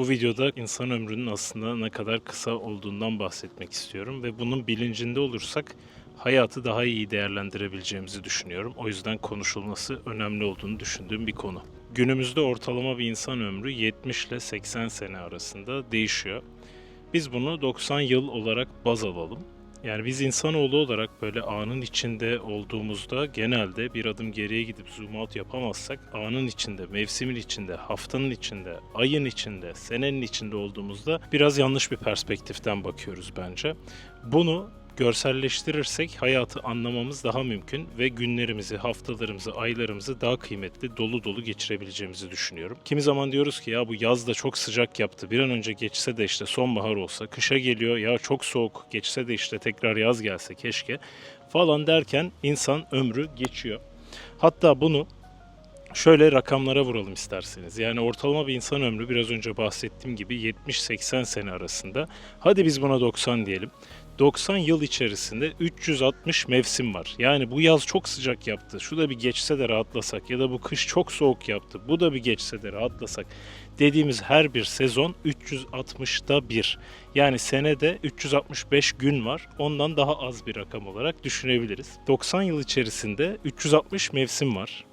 Bu videoda insan ömrünün aslında ne kadar kısa olduğundan bahsetmek istiyorum ve bunun bilincinde olursak hayatı daha iyi değerlendirebileceğimizi düşünüyorum. O yüzden konuşulması önemli olduğunu düşündüğüm bir konu. Günümüzde ortalama bir insan ömrü 70 ile 80 sene arasında değişiyor. Biz bunu 90 yıl olarak baz alalım. Yani biz insanoğlu olarak böyle anın içinde olduğumuzda genelde bir adım geriye gidip zoom out yapamazsak anın içinde, mevsimin içinde, haftanın içinde, ayın içinde, senenin içinde olduğumuzda biraz yanlış bir perspektiften bakıyoruz bence. Bunu görselleştirirsek hayatı anlamamız daha mümkün ve günlerimizi, haftalarımızı, aylarımızı daha kıymetli, dolu dolu geçirebileceğimizi düşünüyorum. Kimi zaman diyoruz ki ya bu yaz da çok sıcak yaptı. Bir an önce geçse de işte sonbahar olsa, kışa geliyor ya çok soğuk geçse de işte tekrar yaz gelse keşke falan derken insan ömrü geçiyor. Hatta bunu Şöyle rakamlara vuralım isterseniz. Yani ortalama bir insan ömrü biraz önce bahsettiğim gibi 70-80 sene arasında. Hadi biz buna 90 diyelim. 90 yıl içerisinde 360 mevsim var. Yani bu yaz çok sıcak yaptı. Şu da bir geçse de rahatlasak ya da bu kış çok soğuk yaptı. Bu da bir geçse de rahatlasak dediğimiz her bir sezon 360'da bir. Yani senede 365 gün var. Ondan daha az bir rakam olarak düşünebiliriz. 90 yıl içerisinde 360 mevsim var.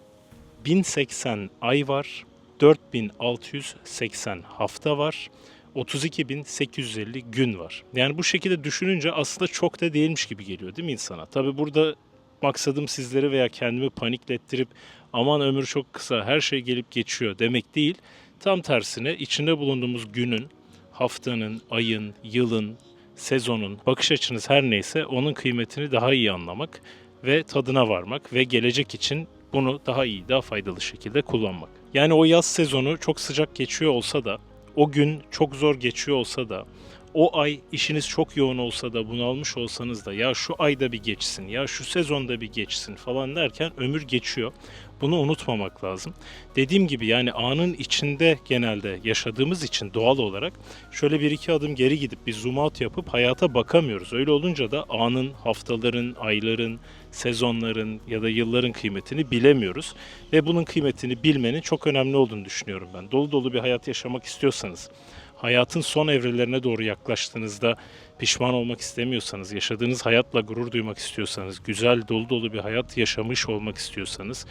1080 ay var. 4680 hafta var. 32.850 gün var. Yani bu şekilde düşününce aslında çok da değilmiş gibi geliyor değil mi insana? Tabi burada maksadım sizleri veya kendimi paniklettirip aman ömür çok kısa her şey gelip geçiyor demek değil. Tam tersine içinde bulunduğumuz günün, haftanın, ayın, yılın, sezonun, bakış açınız her neyse onun kıymetini daha iyi anlamak ve tadına varmak ve gelecek için bunu daha iyi, daha faydalı şekilde kullanmak. Yani o yaz sezonu çok sıcak geçiyor olsa da o gün çok zor geçiyor olsa da, o ay işiniz çok yoğun olsa da bunalmış olsanız da ya şu ayda bir geçsin, ya şu sezonda bir geçsin falan derken ömür geçiyor. Bunu unutmamak lazım. Dediğim gibi yani anın içinde genelde yaşadığımız için doğal olarak şöyle bir iki adım geri gidip bir zoom out yapıp hayata bakamıyoruz. Öyle olunca da anın, haftaların, ayların, sezonların ya da yılların kıymetini bilemiyoruz. Ve bunun kıymetini bilmenin çok önemli olduğunu düşünüyorum ben. Dolu dolu bir hayat yaşamak istiyorsanız, hayatın son evrelerine doğru yaklaştığınızda pişman olmak istemiyorsanız, yaşadığınız hayatla gurur duymak istiyorsanız, güzel dolu dolu bir hayat yaşamış olmak istiyorsanız,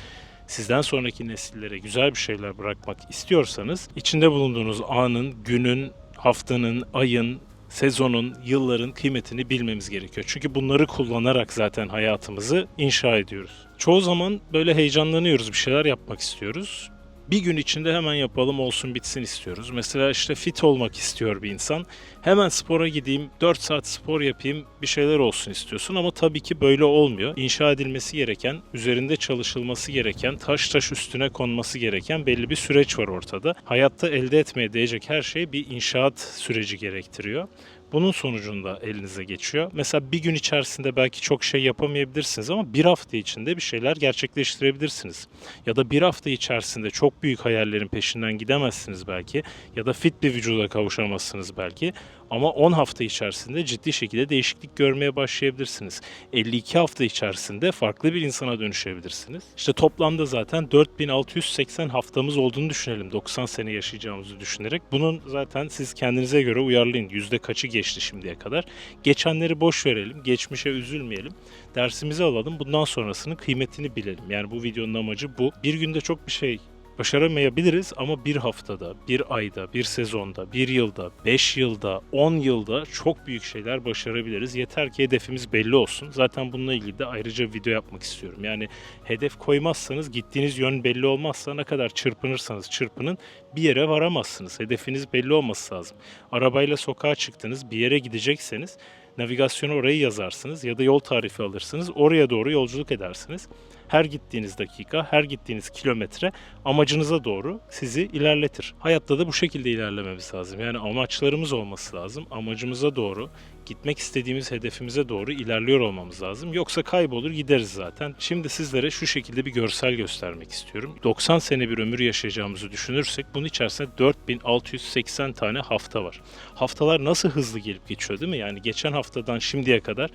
sizden sonraki nesillere güzel bir şeyler bırakmak istiyorsanız, içinde bulunduğunuz anın, günün, haftanın, ayın, sezonun, yılların kıymetini bilmemiz gerekiyor. Çünkü bunları kullanarak zaten hayatımızı inşa ediyoruz. Çoğu zaman böyle heyecanlanıyoruz, bir şeyler yapmak istiyoruz. Bir gün içinde hemen yapalım olsun bitsin istiyoruz. Mesela işte fit olmak istiyor bir insan. Hemen spora gideyim, 4 saat spor yapayım, bir şeyler olsun istiyorsun ama tabii ki böyle olmuyor. İnşa edilmesi gereken, üzerinde çalışılması gereken, taş taş üstüne konması gereken belli bir süreç var ortada. Hayatta elde etmeye değecek her şey bir inşaat süreci gerektiriyor. Bunun sonucunda elinize geçiyor. Mesela bir gün içerisinde belki çok şey yapamayabilirsiniz ama bir hafta içinde bir şeyler gerçekleştirebilirsiniz. Ya da bir hafta içerisinde çok büyük hayallerin peşinden gidemezsiniz belki. Ya da fit bir vücuda kavuşamazsınız belki. Ama 10 hafta içerisinde ciddi şekilde değişiklik görmeye başlayabilirsiniz. 52 hafta içerisinde farklı bir insana dönüşebilirsiniz. İşte toplamda zaten 4680 haftamız olduğunu düşünelim. 90 sene yaşayacağımızı düşünerek. Bunun zaten siz kendinize göre uyarlayın. Yüzde kaçı geçti şimdiye kadar. Geçenleri boş verelim. Geçmişe üzülmeyelim. Dersimizi alalım. Bundan sonrasının kıymetini bilelim. Yani bu videonun amacı bu. Bir günde çok bir şey Başaramayabiliriz ama bir haftada, bir ayda, bir sezonda, bir yılda, beş yılda, on yılda çok büyük şeyler başarabiliriz. Yeter ki hedefimiz belli olsun. Zaten bununla ilgili de ayrıca video yapmak istiyorum. Yani hedef koymazsanız, gittiğiniz yön belli olmazsa ne kadar çırpınırsanız çırpının bir yere varamazsınız. Hedefiniz belli olması lazım. Arabayla sokağa çıktınız, bir yere gidecekseniz navigasyonu orayı yazarsınız ya da yol tarifi alırsınız. Oraya doğru yolculuk edersiniz. Her gittiğiniz dakika, her gittiğiniz kilometre amacınıza doğru sizi ilerletir. Hayatta da bu şekilde ilerlememiz lazım. Yani amaçlarımız olması lazım. Amacımıza doğru, gitmek istediğimiz hedefimize doğru ilerliyor olmamız lazım. Yoksa kaybolur gideriz zaten. Şimdi sizlere şu şekilde bir görsel göstermek istiyorum. 90 sene bir ömür yaşayacağımızı düşünürsek bunun içerisinde 4680 tane hafta var. Haftalar nasıl hızlı gelip geçiyor değil mi? Yani geçen haftadan şimdiye kadar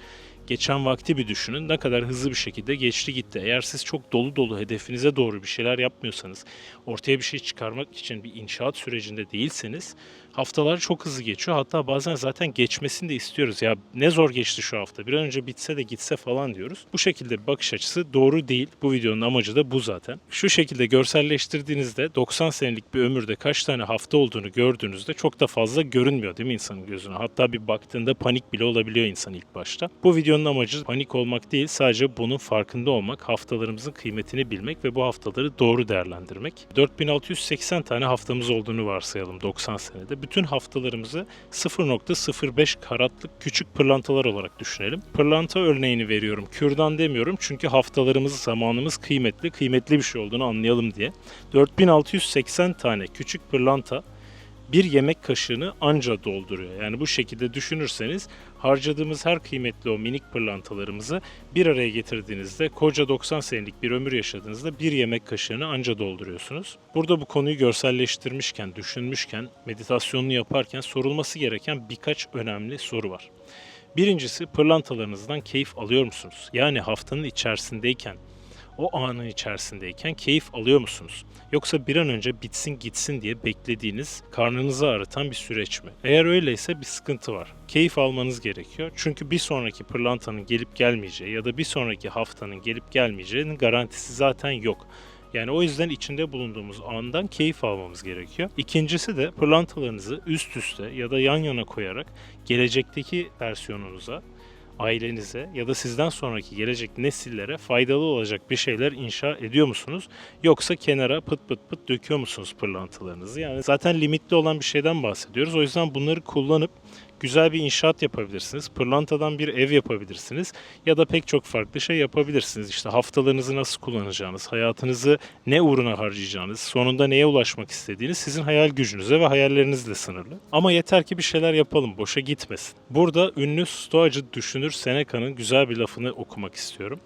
geçen vakti bir düşünün. Ne kadar hızlı bir şekilde geçti gitti. Eğer siz çok dolu dolu hedefinize doğru bir şeyler yapmıyorsanız, ortaya bir şey çıkarmak için bir inşaat sürecinde değilseniz haftalar çok hızlı geçiyor. Hatta bazen zaten geçmesini de istiyoruz. Ya ne zor geçti şu hafta. Bir an önce bitse de gitse falan diyoruz. Bu şekilde bir bakış açısı doğru değil. Bu videonun amacı da bu zaten. Şu şekilde görselleştirdiğinizde 90 senelik bir ömürde kaç tane hafta olduğunu gördüğünüzde çok da fazla görünmüyor değil mi insanın gözüne? Hatta bir baktığında panik bile olabiliyor insan ilk başta. Bu videonun amacı panik olmak değil, sadece bunun farkında olmak, haftalarımızın kıymetini bilmek ve bu haftaları doğru değerlendirmek. 4680 tane haftamız olduğunu varsayalım 90 senede. Bütün haftalarımızı 0.05 karatlık küçük pırlantalar olarak düşünelim. Pırlanta örneğini veriyorum. Kürdan demiyorum çünkü haftalarımız, zamanımız kıymetli, kıymetli bir şey olduğunu anlayalım diye. 4680 tane küçük pırlanta bir yemek kaşığını anca dolduruyor. Yani bu şekilde düşünürseniz harcadığımız her kıymetli o minik pırlantalarımızı bir araya getirdiğinizde koca 90 senelik bir ömür yaşadığınızda bir yemek kaşığını anca dolduruyorsunuz. Burada bu konuyu görselleştirmişken, düşünmüşken, meditasyonunu yaparken sorulması gereken birkaç önemli soru var. Birincisi pırlantalarınızdan keyif alıyor musunuz? Yani haftanın içerisindeyken o anın içerisindeyken keyif alıyor musunuz? Yoksa bir an önce bitsin gitsin diye beklediğiniz, karnınızı ağrıtan bir süreç mi? Eğer öyleyse bir sıkıntı var. Keyif almanız gerekiyor. Çünkü bir sonraki pırlantanın gelip gelmeyeceği ya da bir sonraki haftanın gelip gelmeyeceğinin garantisi zaten yok. Yani o yüzden içinde bulunduğumuz andan keyif almamız gerekiyor. İkincisi de pırlantalarınızı üst üste ya da yan yana koyarak gelecekteki versiyonunuza ailenize ya da sizden sonraki gelecek nesillere faydalı olacak bir şeyler inşa ediyor musunuz? Yoksa kenara pıt pıt pıt döküyor musunuz pırlantalarınızı? Yani zaten limitli olan bir şeyden bahsediyoruz. O yüzden bunları kullanıp güzel bir inşaat yapabilirsiniz. Pırlantadan bir ev yapabilirsiniz. Ya da pek çok farklı şey yapabilirsiniz. İşte haftalarınızı nasıl kullanacağınız, hayatınızı ne uğruna harcayacağınız, sonunda neye ulaşmak istediğiniz sizin hayal gücünüze ve hayallerinizle sınırlı. Ama yeter ki bir şeyler yapalım, boşa gitmesin. Burada ünlü stoacı düşünür Seneca'nın güzel bir lafını okumak istiyorum.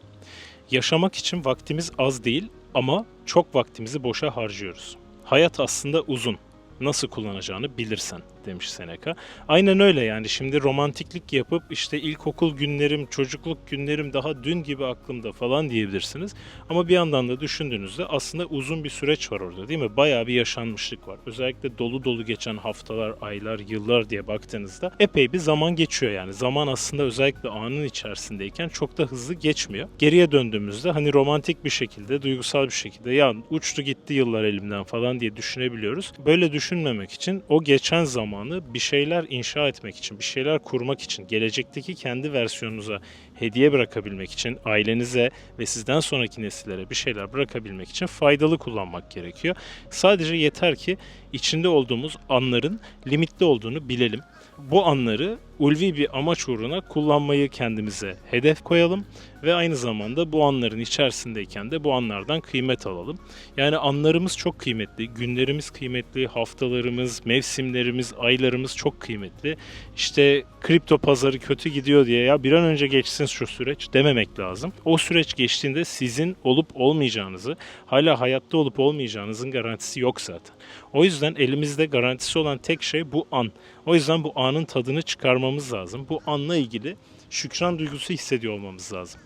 Yaşamak için vaktimiz az değil ama çok vaktimizi boşa harcıyoruz. Hayat aslında uzun. Nasıl kullanacağını bilirsen demiş Seneca. Aynen öyle yani şimdi romantiklik yapıp işte ilkokul günlerim, çocukluk günlerim daha dün gibi aklımda falan diyebilirsiniz. Ama bir yandan da düşündüğünüzde aslında uzun bir süreç var orada değil mi? Bayağı bir yaşanmışlık var. Özellikle dolu dolu geçen haftalar, aylar, yıllar diye baktığınızda epey bir zaman geçiyor yani. Zaman aslında özellikle anın içerisindeyken çok da hızlı geçmiyor. Geriye döndüğümüzde hani romantik bir şekilde, duygusal bir şekilde ya uçtu gitti yıllar elimden falan diye düşünebiliyoruz. Böyle düşünmemek için o geçen zaman zamanı bir şeyler inşa etmek için, bir şeyler kurmak için, gelecekteki kendi versiyonunuza hediye bırakabilmek için, ailenize ve sizden sonraki nesillere bir şeyler bırakabilmek için faydalı kullanmak gerekiyor. Sadece yeter ki içinde olduğumuz anların limitli olduğunu bilelim. Bu anları ulvi bir amaç uğruna kullanmayı kendimize hedef koyalım ve aynı zamanda bu anların içerisindeyken de bu anlardan kıymet alalım. Yani anlarımız çok kıymetli, günlerimiz kıymetli, haftalarımız, mevsimlerimiz, aylarımız çok kıymetli. İşte kripto pazarı kötü gidiyor diye ya bir an önce geçsin şu süreç dememek lazım. O süreç geçtiğinde sizin olup olmayacağınızı, hala hayatta olup olmayacağınızın garantisi yok zaten. O yüzden elimizde garantisi olan tek şey bu an. O yüzden bu anın tadını çıkarmamız lazım. Bu anla ilgili şükran duygusu hissediyor olmamız lazım.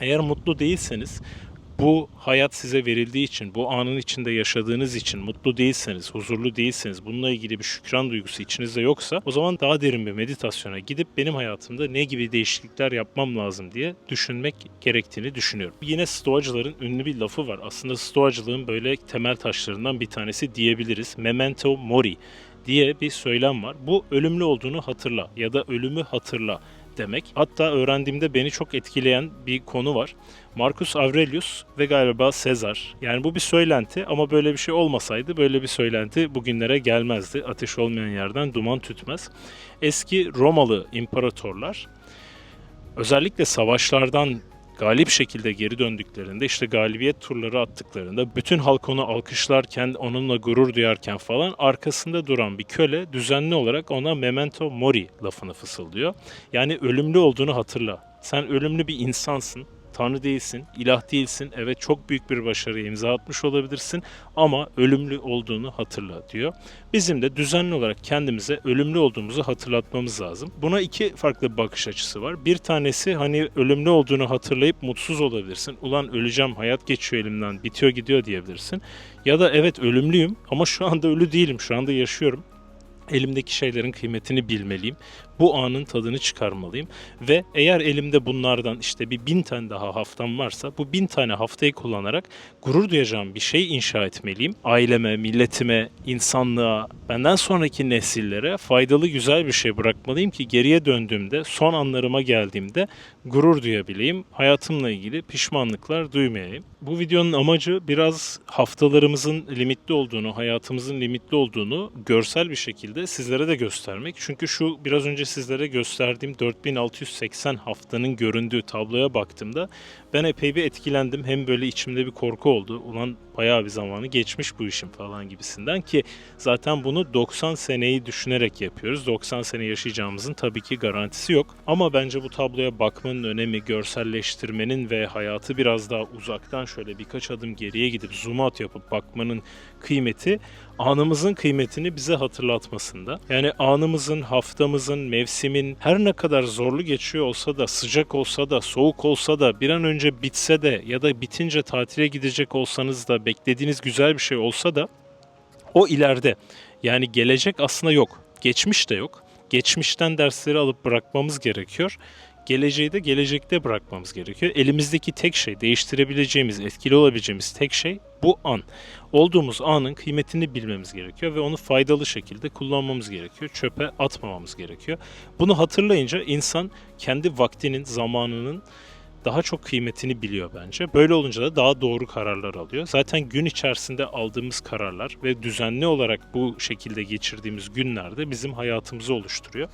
Eğer mutlu değilseniz bu hayat size verildiği için, bu anın içinde yaşadığınız için mutlu değilseniz, huzurlu değilseniz, bununla ilgili bir şükran duygusu içinizde yoksa o zaman daha derin bir meditasyona gidip benim hayatımda ne gibi değişiklikler yapmam lazım diye düşünmek gerektiğini düşünüyorum. Yine Stoacıların ünlü bir lafı var. Aslında Stoacılığın böyle temel taşlarından bir tanesi diyebiliriz. Memento mori diye bir söylem var. Bu ölümlü olduğunu hatırla ya da ölümü hatırla demek. Hatta öğrendiğimde beni çok etkileyen bir konu var. Marcus Aurelius ve galiba Sezar. Yani bu bir söylenti ama böyle bir şey olmasaydı böyle bir söylenti bugünlere gelmezdi. Ateş olmayan yerden duman tütmez. Eski Romalı imparatorlar özellikle savaşlardan galip şekilde geri döndüklerinde işte galibiyet turları attıklarında bütün halk onu alkışlarken onunla gurur duyarken falan arkasında duran bir köle düzenli olarak ona memento mori lafını fısıldıyor. Yani ölümlü olduğunu hatırla. Sen ölümlü bir insansın Tanrı değilsin, ilah değilsin. Evet çok büyük bir başarıya imza atmış olabilirsin ama ölümlü olduğunu hatırla diyor. Bizim de düzenli olarak kendimize ölümlü olduğumuzu hatırlatmamız lazım. Buna iki farklı bakış açısı var. Bir tanesi hani ölümlü olduğunu hatırlayıp mutsuz olabilirsin. Ulan öleceğim, hayat geçiyor elimden, bitiyor gidiyor diyebilirsin. Ya da evet ölümlüyüm ama şu anda ölü değilim, şu anda yaşıyorum. Elimdeki şeylerin kıymetini bilmeliyim. Bu anın tadını çıkarmalıyım. Ve eğer elimde bunlardan işte bir bin tane daha haftam varsa bu bin tane haftayı kullanarak gurur duyacağım bir şey inşa etmeliyim. Aileme, milletime, insanlığa, benden sonraki nesillere faydalı güzel bir şey bırakmalıyım ki geriye döndüğümde, son anlarıma geldiğimde gurur duyabileyim. Hayatımla ilgili pişmanlıklar duymayayım. Bu videonun amacı biraz haftalarımızın limitli olduğunu, hayatımızın limitli olduğunu görsel bir şekilde sizlere de göstermek. Çünkü şu biraz önce sizlere gösterdiğim 4680 haftanın göründüğü tabloya baktığımda ben epey bir etkilendim. Hem böyle içimde bir korku oldu. Ulan bayağı bir zamanı geçmiş bu işin falan gibisinden ki zaten bunu 90 seneyi düşünerek yapıyoruz. 90 sene yaşayacağımızın tabii ki garantisi yok. Ama bence bu tabloya bakmanın önemi, görselleştirmenin ve hayatı biraz daha uzaktan şöyle birkaç adım geriye gidip zoom out yapıp bakmanın kıymeti anımızın kıymetini bize hatırlatmasında. Yani anımızın, haftamızın, mevsimin her ne kadar zorlu geçiyor olsa da, sıcak olsa da, soğuk olsa da, bir an önce bitse de ya da bitince tatile gidecek olsanız da, beklediğiniz güzel bir şey olsa da o ileride. Yani gelecek aslında yok. Geçmiş de yok. Geçmişten dersleri alıp bırakmamız gerekiyor. Geleceği de gelecekte bırakmamız gerekiyor. Elimizdeki tek şey, değiştirebileceğimiz, etkili olabileceğimiz tek şey bu an. Olduğumuz anın kıymetini bilmemiz gerekiyor ve onu faydalı şekilde kullanmamız gerekiyor. Çöpe atmamamız gerekiyor. Bunu hatırlayınca insan kendi vaktinin, zamanının daha çok kıymetini biliyor bence. Böyle olunca da daha doğru kararlar alıyor. Zaten gün içerisinde aldığımız kararlar ve düzenli olarak bu şekilde geçirdiğimiz günlerde bizim hayatımızı oluşturuyor.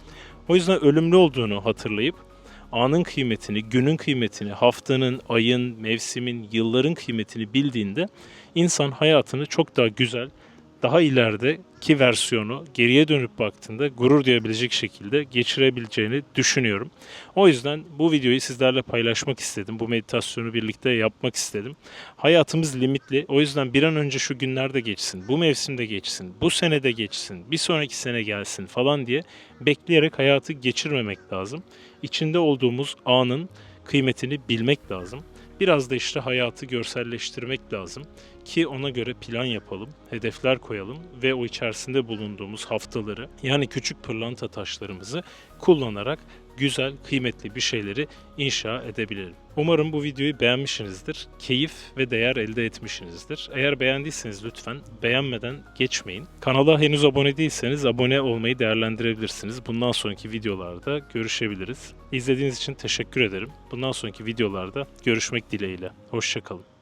O yüzden ölümlü olduğunu hatırlayıp anın kıymetini, günün kıymetini, haftanın, ayın, mevsimin, yılların kıymetini bildiğinde insan hayatını çok daha güzel, daha ilerideki versiyonu geriye dönüp baktığında gurur duyabilecek şekilde geçirebileceğini düşünüyorum. O yüzden bu videoyu sizlerle paylaşmak istedim. Bu meditasyonu birlikte yapmak istedim. Hayatımız limitli. O yüzden bir an önce şu günlerde geçsin, bu mevsimde geçsin, bu senede geçsin, bir sonraki sene gelsin falan diye bekleyerek hayatı geçirmemek lazım. İçinde olduğumuz anın kıymetini bilmek lazım. Biraz da işte hayatı görselleştirmek lazım ki ona göre plan yapalım, hedefler koyalım ve o içerisinde bulunduğumuz haftaları yani küçük pırlanta taşlarımızı kullanarak güzel, kıymetli bir şeyleri inşa edebilelim. Umarım bu videoyu beğenmişsinizdir, keyif ve değer elde etmişsinizdir. Eğer beğendiyseniz lütfen beğenmeden geçmeyin. Kanala henüz abone değilseniz abone olmayı değerlendirebilirsiniz. Bundan sonraki videolarda görüşebiliriz. İzlediğiniz için teşekkür ederim. Bundan sonraki videolarda görüşmek dileğiyle. Hoşçakalın.